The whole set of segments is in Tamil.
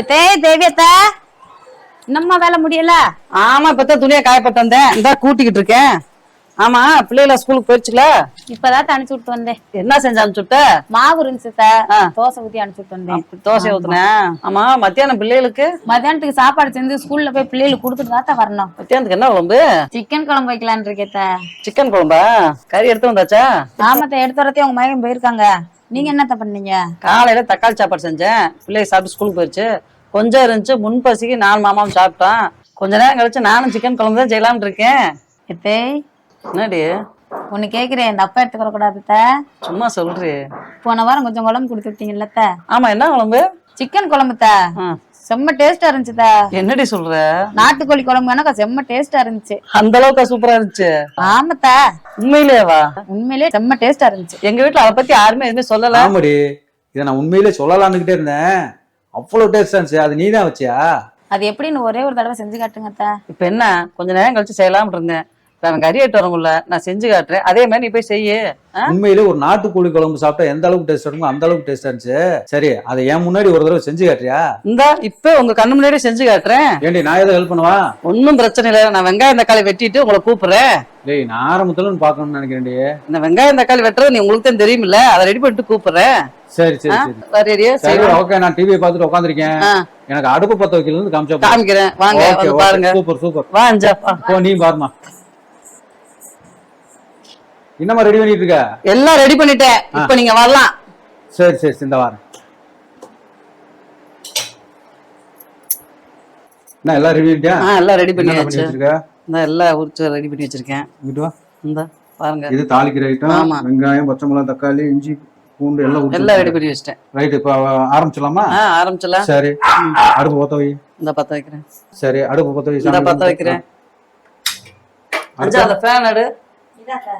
எத்தே தேவியத்தா. இன்னும்மா வேலை முடியல? ஆமா இப்பதான் துணியை காயப்பட்டு வந்தேன். இந்த கூட்டிக்கிட்டு இருக்கேன். ஆமா பிள்ளைகள ஸ்கூலுக்கு போயிடுச்சுல? இப்பதான் அனுப்பிச்சு விட்டு வந்தேன். என்ன செஞ்சு அனுப்பிச்சுட்ட மாவு இருந்துச்சு. தோசை ஊத்தி அனுப்பிச்சு வந்தேன். தோசை ஊத்துனேன் ஆமா. மத்தியானம் பிள்ளைகளுக்கு? மத்தியானத்துக்கு சாப்பாடு செஞ்சு ஸ்கூல்ல போய் பிள்ளைகளுக்கு கொடுத்துட்டு தான் வரணும். மத்தியானத்துக்கு என்ன குழம்பு? சிக்கன் குழம்பு வைக்கலான்னு இருக்கேத்த. சிக்கன் குழம்பா? கறி எடுத்து வந்தாச்சா? ஆமத்த எடுத்து வரத்தையும் உங்க மகன் போயிருக்காங்க. நீங்க என்னத்த பண்ணீங்க? காலையில தக்காளி சாப்பாடு செஞ்சேன். பிள்ளைங்க சாப்பிட்டு ஸ்கூலுக்கு போயிடுச்சு கொஞ்சம் இருந்துச்சு முன்பசிக்கு நான் மாமாவும் சாப்பிட்டோம் கொஞ்ச நேரம் கழிச்சு நானும் சிக்கன் குழம்பு தான் செய்யலாம்னு இருக்கேன். எத்தே என்னடி? ஒண்ணு கேக்குறேன். இந்த அப்பா எடுத்துக்கிற கூடாதுத்த சும்மா சொல்றி. போன வாரம் கொஞ்சம் குழம்பு கொடுத்து விட்டீங்கல்லத்த ஆமா என்ன குழம்பு? சிக்கன் குழம்புத்த ஆ. செம்ம டேஸ்டா இருந்துச்சுத்த என்னடி சொல்ற? நாட்டுக்கோழி குழம்பு எனக்கு செம்ம டேஸ்டா இருந்துச்சு. அந்த அளவுக்கு சூப்பரா இருந்துச்சு? ஆமத்த. உண்மையிலேவா? உண்மையிலே செம்ம டேஸ்டா இருந்துச்சு. எங்க வீட்டுல அதை பத்தி யாருமே எதுவுமே சொல்லல. ஆமாடி. இதை நான் உண்மையிலே சொல்லலான்னுகிட்டே இருந்தேன். அவ்வளவு டேஸ்டா இருந்துச்சு. அது நீ தான் வச்சியா? அது எப்படின்னு ஒரே ஒரு தடவை செஞ்சு காட்டுங்க அத்தை. இப்ப என்ன? கொஞ்ச நேரம் கழிச்சு செய்யலாம்னு இருந்தேன். அவன் கறி எட்டு வரங்குள்ள நான் செஞ்சு காட்டுறேன். அதே மாதிரி நீ போய் செய்யு? உண்மையிலே ஒரு நாட்டுக்கோழி குழம்பு சாப்பிட்டா எந்த அளவுக்கு டேஸ்ட் இருக்குமோ அந்த அளவுக்கு டேஸ்டா இருந்துச்சு. சரி அதை என் முன்னாடி ஒரு தடவை செஞ்சு காட்டுறியா? இந்தா இப்ப உங்க கண்ணு முன்னாடி செஞ்சு காட்டுறேன். ஏண்டி நான் எதை ஹெல்ப் பண்ணுவா? ஒன்னும் பிரச்சனை இல்லை. நான் வெங்காயம் தக்காளி வெட்டிட்டு உங்களை கூப்பிடுறேன். டேய் நான் ஆரம்பத்துல இருந்து பார்க்கணும்னு நினைக்கிறேன்டி இந்த வெங்காயம் தக்காளி வெட்டுறது நீ உங்களுக்கு தான் தெரியுமில்ல. அதை ரெடி பண்ணிட்டு கூப்பிடுறேன். சரி சரி சரி. சரி ஓகே நான் டிவியை பார்த்துட்டு உட்காந்துருக்கேன். எனக்கு அடுப்பு பத்த வைக்கல காமிச்சா காமிக்கிறேன். வாங்க பாருங்க. சூப்பர் சூப்பர் வா அஞ்சா நீ பாருமா என்னம்மா ரெடி பண்ணிட்டு இருக்க எல்லாம் ரெடி பண்ணிட்டேன். இப்ப நீங்க வரலாம். சரி சரி இந்த வாரம். என்ன எல்லாம் ரெடி பண்ணிட்டியா? ஆ எல்லாம் ரெடி பண்ணி பண்ணியாச்சு. வச்சிருக்க? இந்த எல்லாம் உரிச்சு ரெடி பண்ணி வச்சிருக்கேன். இங்கிட்டு வா. இந்த பாருங்க. இது தாளிக்கிற ஐட்டம். வெங்காயம் பச்சை மிளகாய் தக்காளி இஞ்சி பூண்டு எல்லாம் எல்லாம் ரெடி பண்ணி வச்சிட்டேன். ரைட் இப்போ ஆரம்பிச்சலாமா ஆ ஆரம்பிச்சலாம் சரி. அடுப்பு பத்த வை. இந்த பத்த வைக்கிறேன். சரி அடுப்பு பத்த வை இந்த. பத்த வைக்கிறேன். அஞ்சா அந்த ஃபேன் எடு.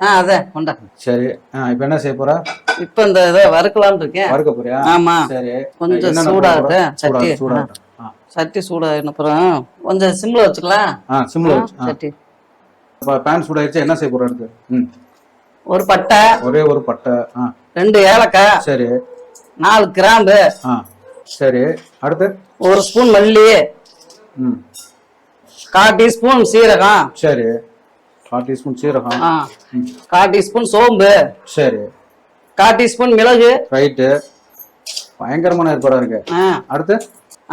ஆ அதான் கொண்டா சரி ஆ இப்போ என்ன செய்ய போற? இப்ப இந்த இதை வறுக்கலாம்னு இருக்கேன். வறுக்க போறியா? ஆமா. சரி. கொஞ்சம் போற? சட்டி. சூடாகட்டும். சட்டி சூடாயின அப்புறம் கொஞ்சம் சிம்ல வச்சுக்கலாம். ஆ சிம்ல வச்சு. சட்டி. இப்போ பேன் சூடாயிருச்சு என்ன செய்ய போற அடுத்து? ம். ஒரு பட்டை. ஒரே ஒரு பட்டை ஆ. ரெண்டு ஏலக்காய். சரி. நாலு கிராம்பு. ஆ. சரி. அடுத்து? ஒரு ஸ்பூன் மல்லி. ம். கால் டீஸ்பூன் சீரகம். சரி. கால் டீஸ்பூன் சீரகம். கால் டீஸ்பூன் சோம்பு. சரி. கால் டீஸ்பூன் மிளகு. ரைட்டு. பயங்கரமான ஏற்பாடா இருக்கு. அடுத்து?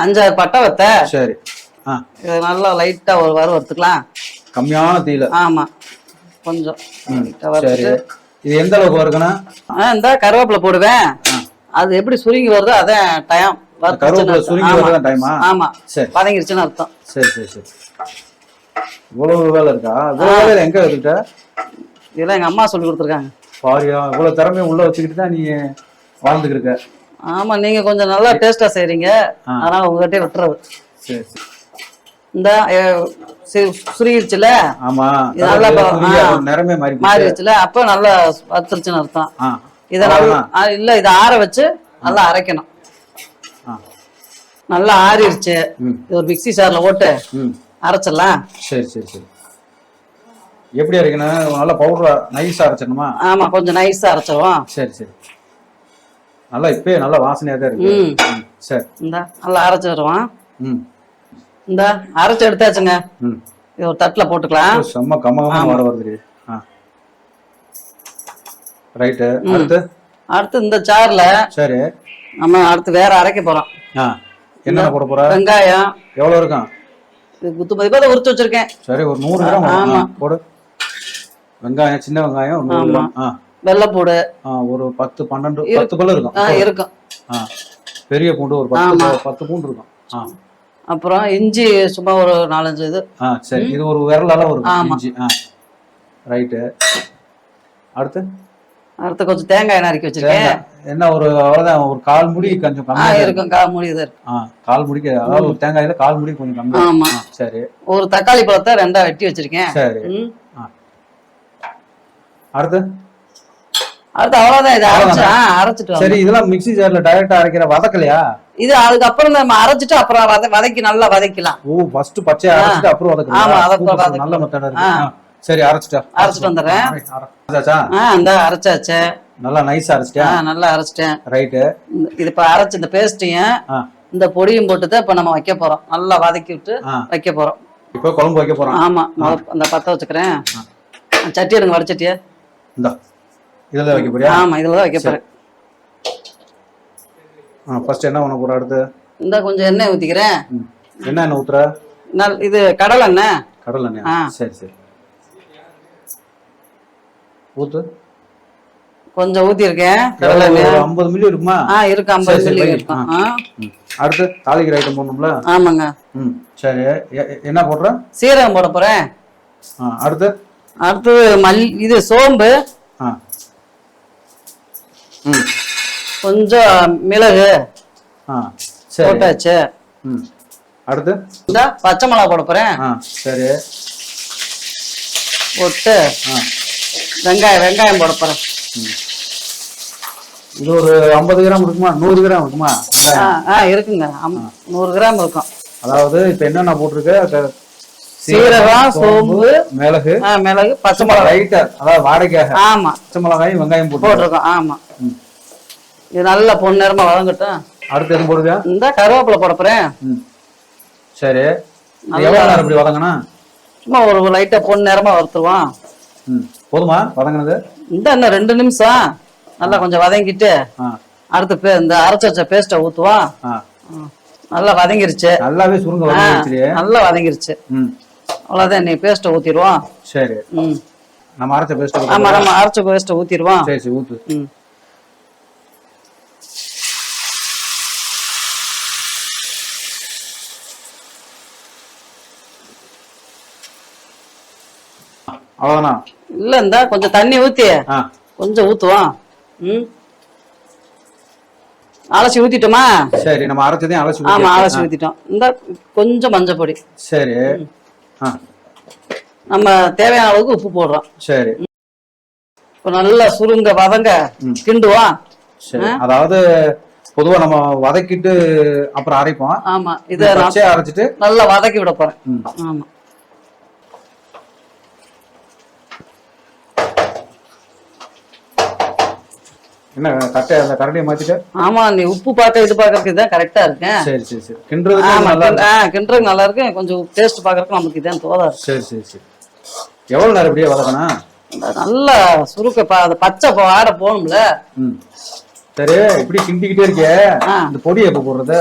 அஞ்சாறு பட்டை வத்த. சரி. இது நல்லா லைட்டா ஒரு வறு வறுத்துக்கலாம் கம்மியான தீயில. ஆமா. கொஞ்சம் சரி. இது எந்த அளவுக்கு வறுக்கணும்? இந்த கருவேப்பிலை போடுவேன். அது எப்படி சுருங்கி வருதோ அதான் டைம் கருவேப்பிலை சுருங்கி வரதான் டைமா ஆமா. சரி. வதங்கிருச்சுன்னு அர்த்தம். சரி சரி சரி. இவ்வளவு வேலை இருக்கா? இவ்வளவு வேலை எங்க வச்சுக்கிட்ட இதெல்லாம் எங்க அம்மா சொல்லி கொடுத்துருக்காங்க. பாரியா இவ்வளவு திறமையை உள்ள வச்சுக்கிட்டு தான் நீ வாழ்ந்துட்டு இருக்க. ஆமா நீங்க கொஞ்சம் நல்லா டேஸ்டா செய்றீங்க. அதனால உங்ககிட்ட விட்டுறது. சரி சரி. இந்த அஹ், சு- சுருங்கிருச்சுல ஆமா. நல்லா நிறமே மாறி. மாறிடுச்சுல அப்ப நல்லா வத்துருச்சுன்னு அர்த்தம். இதை நல்லா இல்ல இதை ஆற வச்சு நல்லா அரைக்கணும். நல்லா ஆறிடுச்சு இது ஒரு மிக்ஸி சார்ல போட்டு ம். அரைச்சிடலாம். சரி சரி சரி. எப்படி அரைக்கணும்? நல்லா பவுடர் நைஸா அரைச்சிடணுமா? ஆமா கொஞ்சம் நைஸா அரைச்சிருவோம் சரி சரி. நல்லா இப்பயே நல்லா வாசனையா தான் இருக்கு. சரி. இந்த நல்லா அரைச்சிடுவோம். ம். இந்த அரைச்சு எடுத்தாச்சுங்க. ம். இது ஒரு தட்டுல போட்டுக்கலாம். செம்ம கமகமான வர வருது ஆ. ரைட்டு அடுத்து? அடுத்து இந்த சார்ல சரி. நம்ம அடுத்து வேற அரைக்க போறோம். ஆ. என்ன போட போற? வெங்காயம். எவ்வளவு இருக்கும்? இது குத்து மதிப்பா அதை உரிச்சு வச்சிருக்கேன். சரி ஒரு நூறு கிராம். ஆமா. போடு. வெங்காயம் சின்ன வெங்காயம் ஒரு நூறு. கிராம். ஆ. வெள்ளைப்பூடு ஒரு பத்து பன்னெண்டு பத்து பல்லு இருக்கும். இருக்கும். பெரிய பூண்டு ஒரு பத்து பத்து பூண்டு இருக்கும். அப்புறம் இஞ்சி சும்மா ஒரு நாலஞ்சு இது. ஆ சரி. இது ஒரு விரல் அளவு இருக்கும். இஞ்சி. ஆ. ரைட்டு. அடுத்து? அடுத்து கொஞ்சம் தேங்காய் நறுக்கி வச்சிருக்கேன். என்ன ஒரு அவ்வளவுதான் ஒரு கால் முடி கொஞ்சம் கம்மியா தான் இருக்கும் கா முடியுது இருக்கு ஆ கால் முடிக்கு அதாவது ஒரு தேங்காயில கால் முடி கொஞ்சம் கம்மியா ஆமா. சரி. ஒரு தக்காளி பழத்தை ரெண்டா வெட்டி வச்சிருக்கேன். சரி. அடுத்து? அடுத்து அவ்வளவுதான் இதை அரைச்சு அரைச்சிட்டு சரி. இதெல்லாம் மிக்ஸி ஜார்ல டைரக்டா அரைக்கிற வதக்கலையா? இது அதுக்கப்புறம் நம்ம அரைச்சிட்டு அப்புறம் வத வதக்கி நல்லா வதக்கலாம். ஓ ஃபர்ஸ்ட் பச்சையா அரைச்சிட்டு அப்புறம் ஆமா, வதக்கலையா வதக்கு- Super, வதக்கு. நல்ல மெத்தட் இருக்கு. சரி அரைச்சிட்டா. அரைச்சிட்டு வந்துடுறேன். அரைச்சாச்சா? ஆ இந்த அரைச்சாச்சு. நல்லா நைஸா அரைச்சிட்டியா? நல்லா அரைச்சிட்டேன். ரைட்டு இது இப்ப அரைச்சு இந்த பேஸ்டையும் ஆ. இந்த பொடியும் போட்டு தான் இப்ப நம்ம வைக்க போறோம். நல்லா வதக்கி விட்டு. வைக்க போறோம். இப்போ குழம்பு வைக்க போறோம். ஆமா முத அந்த பத்த வச்சுக்கிறேன். சட்டி எடுங்க வடச்சட்டிய இந்த. இதில் வைக்க போறியா? ஆமா இதுலதான் வைக்க போறேன். ஆ ஃபர்ஸ்ட் என்ன பண்ண போற அடுத்து? இந்த கொஞ்சம் எண்ணெய் ஊத்திக்கிறேன். ம். என்ன எண்ணெய் நல் இது கடலை எண்ணெய். கடல் ஆ. எண்ணெயா சரி சரி. ஊத்து. கொஞ்சம் ஒரு எண்ணெய் ஐம்பது மில்லி இருக்குமா? ஆ இருக்கு ஐம்பது மில்லி. இருக்கும். அடுத்து தாளிக்கிற ஐட்டம் போடணும்ல? ஆமாங்க. ம் சரி. என்ன போடுற? சீரகம் போட போறேன். அடுத்து? அடுத்து மல் இது சோம்பு. ம். கொஞ்சம் மிளகு. ஆ சரி. போட்டாச்சு. ம். அடுத்து? இந்த பச்சை மிளகா போட போறேன். ஆ சரி. போட்டு. ஆ. வெங்காயம் வெங்காயம் போட போறேன். இது ஒரு ஐம்பது கிராம் இருக்குமா? நூறு கிராம் இருக்குமா? ஆ இருக்குங்க. நூறு கிராம் இருக்கும். அதாவது இப்ப என்னென்ன போட்டிருக்க? சீரகம் சோம்பு மிளகு. மிளகு பச்சை மிளகா லைட்டா அதாவது வாடகையாக ஆமா. பச்சை மிளகாயும் வெங்காயம் போட்டு போட்டிருக்கோம். ஆமா. இது நல்லா பொன்னிறமா வதங்கட்டும் அடுத்து எதுவும் போடுவியா? இந்த கருவேப்பிலை போட போறேன். ம். சரி. எவ்வளவு நேரம் இப்படி வதங்கணும்? சும்மா ஒரு லைட்டா பொன்னிறமா வறுத்துருவோம். போதுமா? வதங்கினது? இந்த இன்னும் ரெண்டு நிமிஷம். நல்லா கொஞ்சம் வதங்கிட்டு அடுத்து பே- இந்த அரைச்சு வச்ச பேஸ்ட்டை ம். நல்லா வதங்கிருச்சு. நல்லாவே சுருங்க நல்லா வதங்கிருச்சு. அவ்வளவுதான் நீ பேஸ்ட்டை ஊத்திடுவோம். சரி. நம்ம அரைச்ச பேஸ்ட் ஆமா நம்ம அரைச்ச பேஸ்ட்டை ஊத்திடுவோம். சரி சரி ஊத்து ம் அவ்வளவுதானா? இல்ல இந்த கொஞ்சம் தண்ணி ஊத்தி. ஆ. கொஞ்சம் ஊத்துவோம் ம். அலசி ஊத்திட்டோமா? சரி நம்ம அரைச்சதையும் அரைச்சு ஆமா ஊத்தியாச்சு. அலசி ஊத்திட்டோம். இந்த கொஞ்சம் மஞ்சள் பொடி. சரி. ஆ. நம்ம தேவையான அளவுக்கு உப்பு போடுறோம். சரி. இப்போ நல்லா சுருங்க வதங்க. கிண்டுவோம் சரி. அதாவது பொதுவா நம்ம வதக்கிட்டு அப்புறம் அரைப்போம். ஆமா இதை நான் பச்சையா அரைச்சிட்டு நல்லா வதக்கி விட போறேன். ஆமா. என்ன கட்டை அந்த கரண்டியை மாத்திட்டு? ஆமா நீ உப்பு பார்க்க இது பார்க்கறதுக்கு இதான் கரெக்டா இருக்கேன். சரி சரி சரி. கிண்டுறதுக்கு ஆமா நல்லா கிண்டு- ஆ, கிண்டுறதுக்கு நல்லா இருக்கு கொஞ்சம் டேஸ்ட் பார்க்கறதுக்கு நமக்கு இதான் தோதாது சரி சரி சரி. எவ்வளவு நேரம் இப்படியே வதக்கணும் நல்லா சுருக்க அது பச்சை ஆட போகணும்ல. சரி இப்படி கிண்டிக்கிட்டே இருக்கே. இந்த பொடியை எப்ப போடுறது?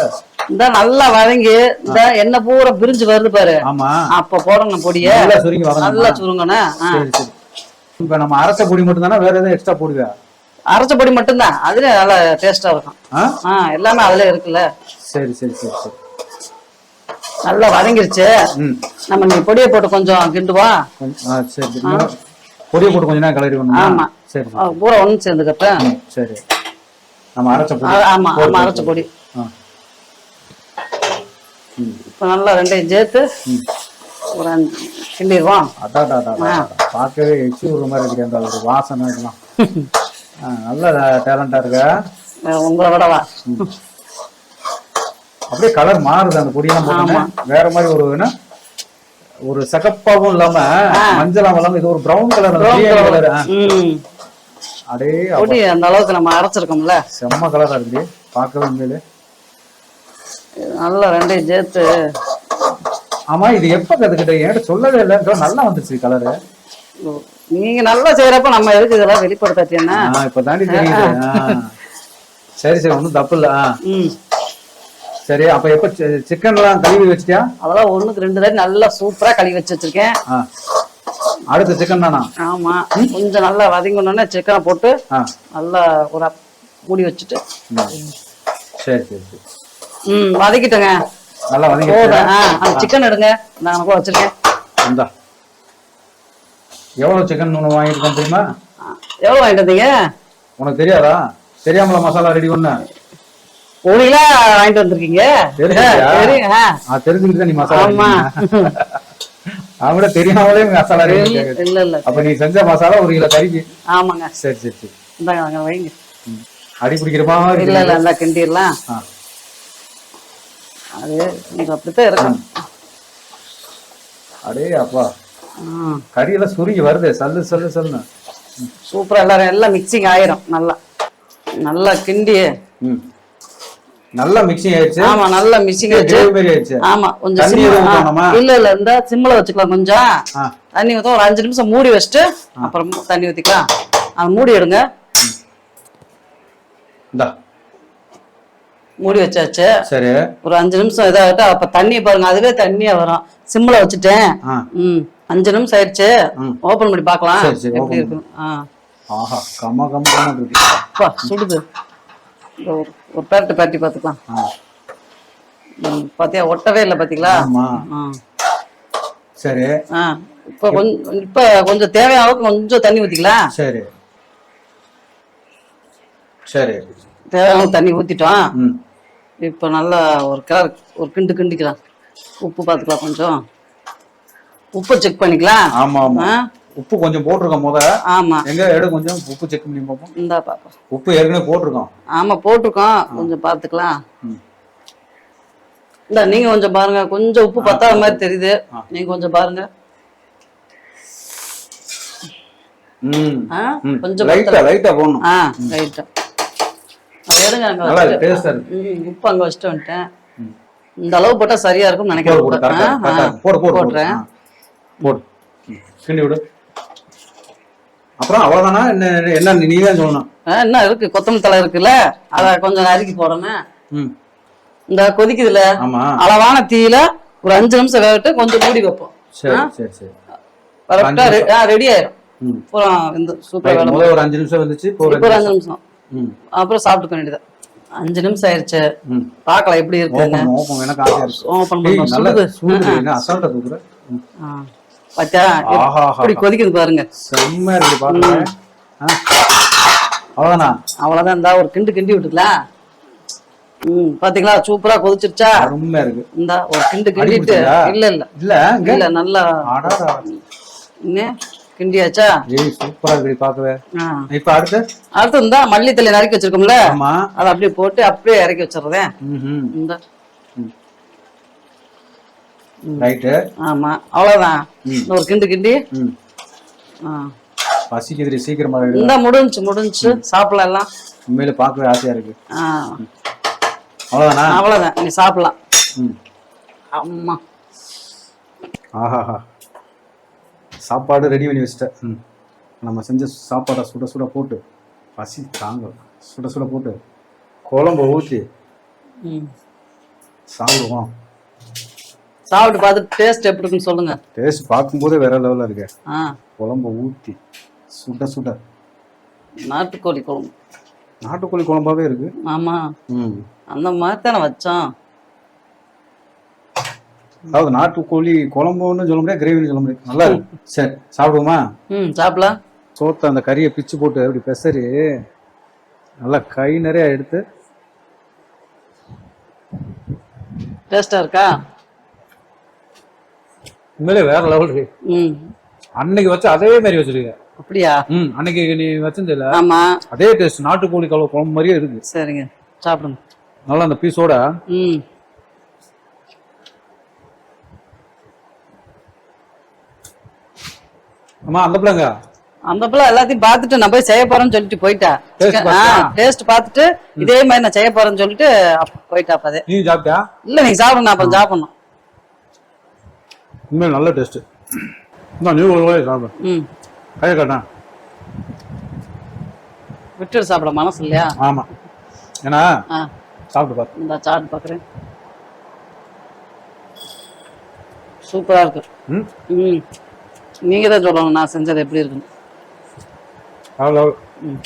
இந்த நல்லா வதங்கி இந்த எண்ணெய் பூரா பிரிஞ்சு வருது பாரு. ஆமா. அப்ப போடணும் பொடிய. நல்லா சுருங்கி நல்லா சுருங்கணும். ஆ. சரி சரி. இப்ப நம்ம அரைச்ச பொடி மட்டும் தானே வேற எதுவும் எக்ஸ்ட்ரா போடுவியா? அரைச்ச பொடி மட்டும்தான். அதுல நல்லா டேஸ்டா இருக்கும். ஆ? எல்லாமே அதுல இருக்குல்ல. சரி சரி சரி சரி. நல்லா வதங்கிருச்சு. நம்ம நீ பொடியை போட்டு கொஞ்சம் கொஞ்சம் ஆ சரி பொடியை போட்டு கொஞ்ச நேரம் ஆமா. வேணுமா சரி. சரி பூரா ஒண்ணு சேர்ந்துக்கப்ப ம், சரி. நம்ம அரைச்ச பொடி. ஆமா ஆமா அரைச்ச பொடி. இப்ப நல்லா ரெண்டையும் சேர்த்து ஒரு கிண்டிடுவோம். அடாடா பார்க்கவே எச்சி விடுற மாதிரி இருக்கு அந்த ஒரு வாசனை இதெல்லாம். நல்ல டேலண்டா இருக்க? உங்களை விடவா? அப்படியே கலர் மாறுது அந்த பொடியெல்லாம் வேற மாதிரி ஒரு என்ன? ஒரு சகப்பாவும் இல்லாம மஞ்சளாவும் இல்லாம இது ஒரு பிரவுன் கலர் கலர் அடே பொடி அந்த அளவுக்கு நம்ம அரைச்சிருக்கோம்ல. செம்ம கலரா இருக்கு பார்க்கவே உண்மையிலே நல்லா ரெண்டையும் சேர்த்து. ஆமா இது எப்ப கத்துக்கிட்ட? என்கிட்ட சொல்லவே இல்லை. நல்லா வந்துருச்சு கலரு நீங்க நல்லா செய்யறப்ப நம்ம எதுக்கு இதெல்லாம் வெளிப்படுத்தாட்டியன்னா ஆ இப்ப தாண்டி. சரி சரி ஒண்ணும் தப்பு இல்ல. சரி அப்ப எப்ப சிக்கன் எல்லாம் கழுவி வச்சிட்டியா? அதெல்லாம் ஒண்ணுக்கு ரெண்டு தடவை நல்லா சூப்பரா கழுவி வச்சு வச்சிருக்கேன். அடுத்து சிக்கன் தானா? ஆமா. கொஞ்சம் நல்லா வதங்கணுன்னே சிக்கனை போட்டு நல்லா ஒரு மூடி வச்சுட்டு. சரி சரி சரி. ம் வதக்கிட்டேங்க. நல்லா வதங்கி போதும். ஆ சிக்கன் எடுங்க. நான் கூட வச்சிருக்கேன். இந்தா. எவ்வளவு சிக்கன் ஒன்று வாங்கியிருக்கோம் தெரியுமா? ஆ, எவ்வளவு வாங்கிட்டு வந்தீங்க உனக்கு தெரியாதா? தெரியாமல மசாலா ரெடி பண்ண. ஒரு கிலோ வாங்கிட்டு வந்திருக்கீங்க? தெரிஞ்சுக்கிட்டு நீ மசாலா. அவங்கள தெரியாமலே மசாலா ரெடி இல்ல இல்ல அப்ப நீ செஞ்ச மசாலா ஒரு கிலோ கறிக்கு? ஆமாங்க. சரி சரி சரி. இந்தாங்க வைங்க. அடி பிடிக்கிற மாதிரி இல்ல இல்ல நல்லா கிண்டிடலாம். அது உங்களுக்கு அப்படித்தான் இருக்கும். அடே அப்பா. கறியெல்லாம் சுருங்கி வருது சல்லு சல்லு சல்லுன்னு. சூப்பரா எல்லாரும் எல்லாம் மிக்சிங் ஆயிரும் நல்லா. நல்லா கிண்டி. நல்லா மிக்சிங் ஆயிடுச்சு. ஆமா நல்லா மிக்சிங் ஆயிடுச்சு. ஆமா கொஞ்சம்? இல்ல இல்ல இந்த சிம்ல வச்சுக்கலாம் கொஞ்சம். தண்ணி ஊத்த ஒரு அஞ்சு நிமிஷம் மூடி வச்சுட்டு அப்புறம் தண்ணி ஊத்திக்கலாம். அது மூடி எடுங்க. மூடி வச்சாச்சு. சரி. ஒரு அஞ்சு நிமிஷம் இதாகட்டும் அப்ப தண்ணி பாருங்க அதுவே தண்ணியா வரும். சிம்ல வச்சுட்டேன். ஆ. ம். அஞ்சு நிமிஷம் ஆயிடுச்சு. ஓபன் பண்ணி பார்க்கலாம். எப்படி இருக்கும் ஆஹா இருக்கு. அப்பா சுடுது. ஒரு பேரட்டு பேரட்டி பார்த்துக்கலாம். பாத்தியா ஒட்டவே இல்லை பாத்தீங்களா? சரி. இப்போ கொஞ்சம் இப்போ கொஞ்சம் தேவையான கொஞ்சம் தண்ணி ஊத்திக்கலாம். சரி. சரி. தேவையான தண்ணி ஊத்திட்டோம். இப்போ நல்லா ஒரு கிளறு ஒரு கிண்டு கிண்டிக்கலாம். உப்பு பார்த்துக்கலாம் கொஞ்சம். உப்பு செக் பண்ணிக்கலாம். ஆமா ஆமா. உப்பு கொஞ்சம் போட்டிருக்கோம் முத. ஆமா. எங்க எடு கொஞ்சம் உப்பு செக் பண்ணி பார்ப்போம். இந்தா பாப்பா. உப்பு ஏற்கனவே போட்டிருக்கோம். ஆமா போட்டிருக்கோம். கொஞ்சம் பார்த்துக்கலாம். ம். இந்த நீங்க கொஞ்சம் பாருங்க. கொஞ்சம் உப்பு பத்தாத மாதிரி தெரியுது. நீங்க கொஞ்சம் பாருங்க. கொஞ்சம் லைட்டா லைட்டா போடணும். ஆ அதை எடுங்க அங்க. டேஸ்டா உப்பு அங்க வச்சுட்டு வந்துட்டேன். இந்த அளவு போட்டா சரியா இருக்கும்னு போடு நினைக்கிறேன் போடுறேன். கிண்டி விடு. அப்புறம் அவ்வளவுதானா? என்ன என்ன நீ தான் சொல்லணும். என்ன இருக்கு? கொத்தமல்லி தலை இருக்குல்ல? அத கொஞ்சம் நறுக்கி போடணும் ம். இந்த கொதிக்குதுல ஆமா. அளவான தீயில ஒரு அஞ்சு நிமிஷம் வேகட்டு கொஞ்சம் மூடி வைப்போம். சரி சரி சரி. கரெக்டா ரெடி ஆயிரும். அப்புறம் இந்த சூப்பர் ஒரு அஞ்சு நிமிஷம் வந்துச்சு ஒரு அஞ்சு நிமிஷம். ம். அப்புறம் சாப்பிட்டுக்க வேண்டியது. அஞ்சு நிமிஷம் ஆயிடுச்சு ம். பார்க்கலாம் எப்படி இருக்கு. ஓப்பன் ஏய், ஆஹா, எப்படி கொதிக்குது பாருங்க. செம்ம இருக்கு பாருங்க. ஆ. அவ்வளவுதானா? அவ்வளவுதான் இந்தா ஒரு கிண்டு கிண்டி விட்டுக்கலாம் ம் பாத்தீங்களா? சூப்பரா கொதிச்சிருச்சா? அருமையா இருக்கு இந்தா ஒரு கிண்டு கிண்டிட்டு? இல்ல இல்ல. இல்ல இல்ல நல்லா. கிண்டியாச்சா? ஏய் சூப்பரா இருக்கு பார்க்கவே. ஆ. இப்ப அடுத்து? அடுத்து இந்தா மல்லித்தலை நறுக்கி வச்சிருக்கோம்ல. ஆமா. அதை அப்படியே போட்டு அப்படியே இறக்கி வச்சிடுறேன். இந்த. ரைட்டு ஆமா. அவ்வளவுதான். ஒரு கிண்டு கிண்டி. பசிக்குதுரி சீக்கிரமா இந்தா முடிஞ்சுச்சு முடிஞ்சுச்சு சாப்பிடலாம். உண்மையில பார்க்கவே ஆசையா இருக்கு. அவ்வளவுதானா? அவ்வளவுதான். நீ சாப்பிடலாம். அம்மா. ஆஹாஹா. சாப்பாடு ரெடி பண்ணி வச்சிட்டேன் நம்ம செஞ்ச சாப்பாடை சுட சுட போட்டு பசி தாங்க. சுட சுட போட்டு குழம்பு ஊற்றி. சாப்பிடுவோம். சாப்பிட்டு பார்த்துட்டு டேஸ்ட் எப்படி இருக்குன்னு சொல்லுங்க. டேஸ்ட் பார்க்கும்போதே வேற லெவலில் இருக்கு. ஆ. குழம்பு ஊற்றி சுட சுட. நாட்டுக்கோழி குழம்பு. நாட்டுக்கோழி குழம்பாவே இருக்கு. ஆமா. ம். அந்த மாதிரி தானே வச்சோம் அதாவது நாட்டுக்கோழி குழம்புன்னு சொல்ல முடியாது கிரேவின்னு சொல்ல முடியாது. நல்லா இருக்கு. சரி சாப்பிடுவோமா? ம் சாப்பிடலாம் சோத்தை அந்த கறியை பிச்சு போட்டு அப்படி பெசரி நல்லா கை நிறைய எடுத்து. டேஸ்டா இருக்கா? உண்மையிலே வேற லெவல் இருக்கு அன்னைக்கு வச்ச அதே மாதிரி வச்சிருக்க அப்படியா? ம் அன்னைக்கு நீ வச்சிருந்தில்ல ஆமா. அதே டேஸ்ட் நாட்டுக்கோழி கலவை குழம்பு மாதிரியே இருக்கு. சரிங்க. சாப்பிடுங்க. நல்லா அந்த பீஸோட ம். அம்மா அந்த பிள்ளைங்க? அந்த பிள்ளை எல்லாத்தையும் பார்த்துட்டு நான் போய் செய்ய போறேன்னு சொல்லிட்டு போயிட்டா? டேஸ்ட் பார்த்துட்டு? இதே மாதிரி நான் செய்ய போறேன்னு சொல்லிட்டு போயிட்டா அப்பதே. நீ சாப்பிட்டியா? இல்ல நீங்க சாப்பிடுங்க நான் அப்புறம் சாப்பிடணும். உண்மையில நல்ல டேஸ்ட் நான் நீ ஒரு வாய் சாப்பிடு. ம். கையை காட்டேன் விட்டுட்டு சாப்பிட மனசு இல்லையா? ஆமா. ஏன்னா சாப்பிட்டு பாரு. இந்த சாப்பிட்டு பார்க்குறேன் சூப்பரா இருக்கு. ம். ம். நீங்க தான் சொல்லணும் நான் செஞ்சது எப்படி இருக்குன்னு. அவ்வளோ ம்.